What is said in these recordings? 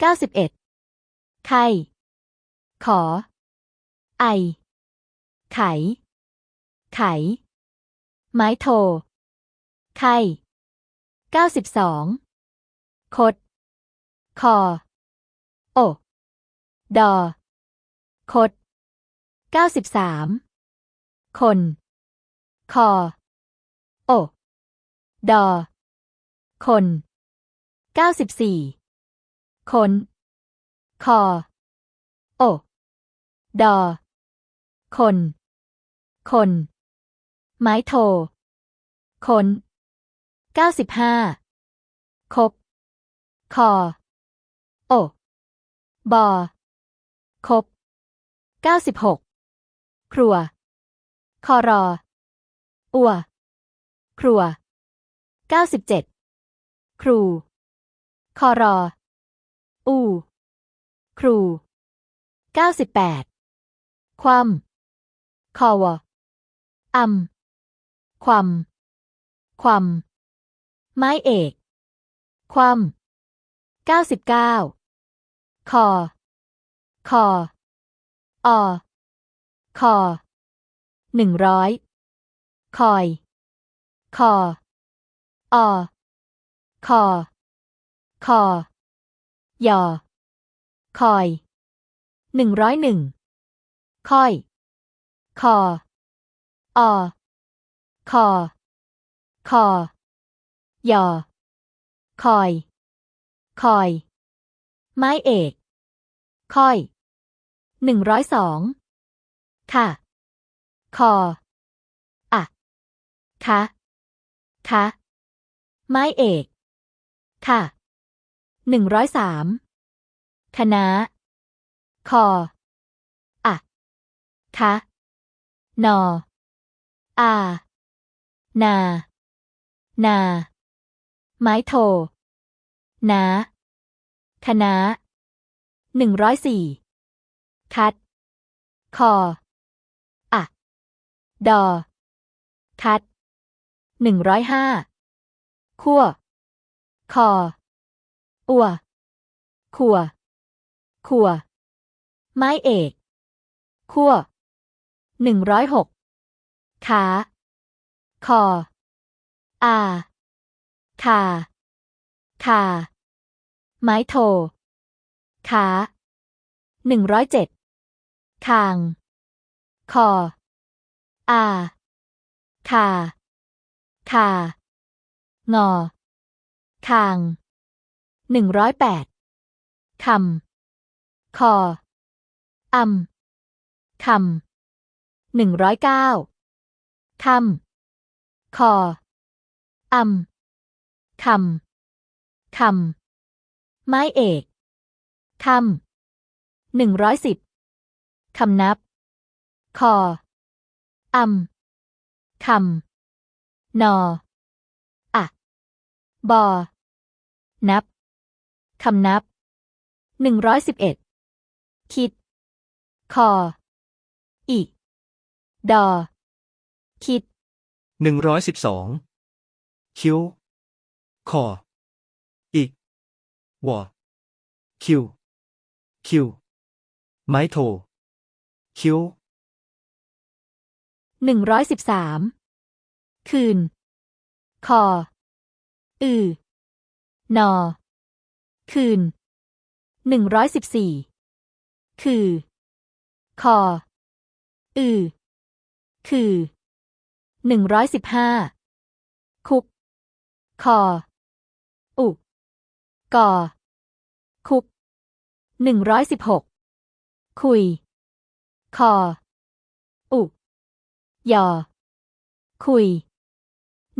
เก้าสิบเอ็ดไข่ ขอ ไอ ไข ไข ไม้โท ไข่เก้าสิบสองคด คอ โอ ดอ คดเก้าสิบสามคน คอ โอ ดอ คนเก้าสิบสี่ คน คอ โอ ดอ คน คน ไม้โท คนเก้าสิบห้าคบ คอ โอ บอ คบเก้าสิบหกครัว คอรอ อัว ครัวเก้าสิบเจ็ดครู คอรอ อู ครูเก้าสิบแปดความ คอวอัม ความ ความ ไม้เอก ความเก้าสิบเก้าคอ คอ อ คอ หนึ่งร้อย คอย คอ อ คอ คอ ยอ คอยหนึ่งร้อยหนึ่งคอย คอ อ คอ คอยอ คอย คอย ไม้เอก คอยหนึ่งร้อยสองค่ะ คอ อะคะคะไม้เอก ค่ะ หนึ่งร้อยสามคณะคออะคะนออานา นา ไม้โท นาคณะหนึ่งร้อยสี่คัด คออะดอ คัดหนึ่งร้อยห้าขั้วคอ อัวขัว ขัว ไม้เอก ขั้วหนึ่งร้อยหก ขา คอ อาคาคา ไม้โท ขาหนึ่งร้อยเจ็ด คาง คอ อาคาคางอ คาง หนึ่งร้อยแปดคำ คออำคำหนึ่งร้อยเก้าคำ คออำคำ คำ ไม้เอก คำหนึ่งร้อยสิบคำนับ คออำคำ นออะบอ นับ คำนับ หนึ่งร้อยสิบเอ็ด คิด คอ อีดอ คิด หนึ่งร้อยสิบสอง คิ้ว คอ อีก วอ คิว คิว ไม้โท คิ้ว หนึ่งร้อยสิบสาม คืน คอ อือนอ คืนหนึ่งร้อยสิบสี่คือ คอ อือ คือหนึ่งร้อยสิบห้าคุก คอ อุ กอ คุกหนึ่งร้อยสิบหกคุย คอ อุ ยอ คุย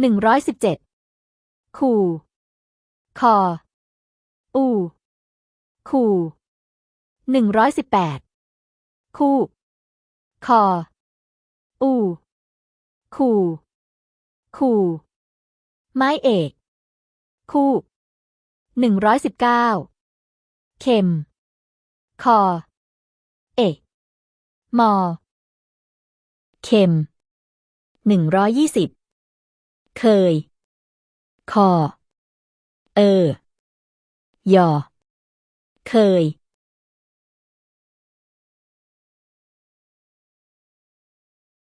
หนึ่งร้อยสิบเจ็ดคู่ คอ อูคู่หนึ่งร้อยสิบแปดคู่ คอ อูคู่ คู่ ไม้เอก คู่หนึ่งร้อยสิบเก้าเข็ม คอ เอกมอ เข็มหนึ่งร้อยยี่สิบเคย คอ เออ ยอ เคย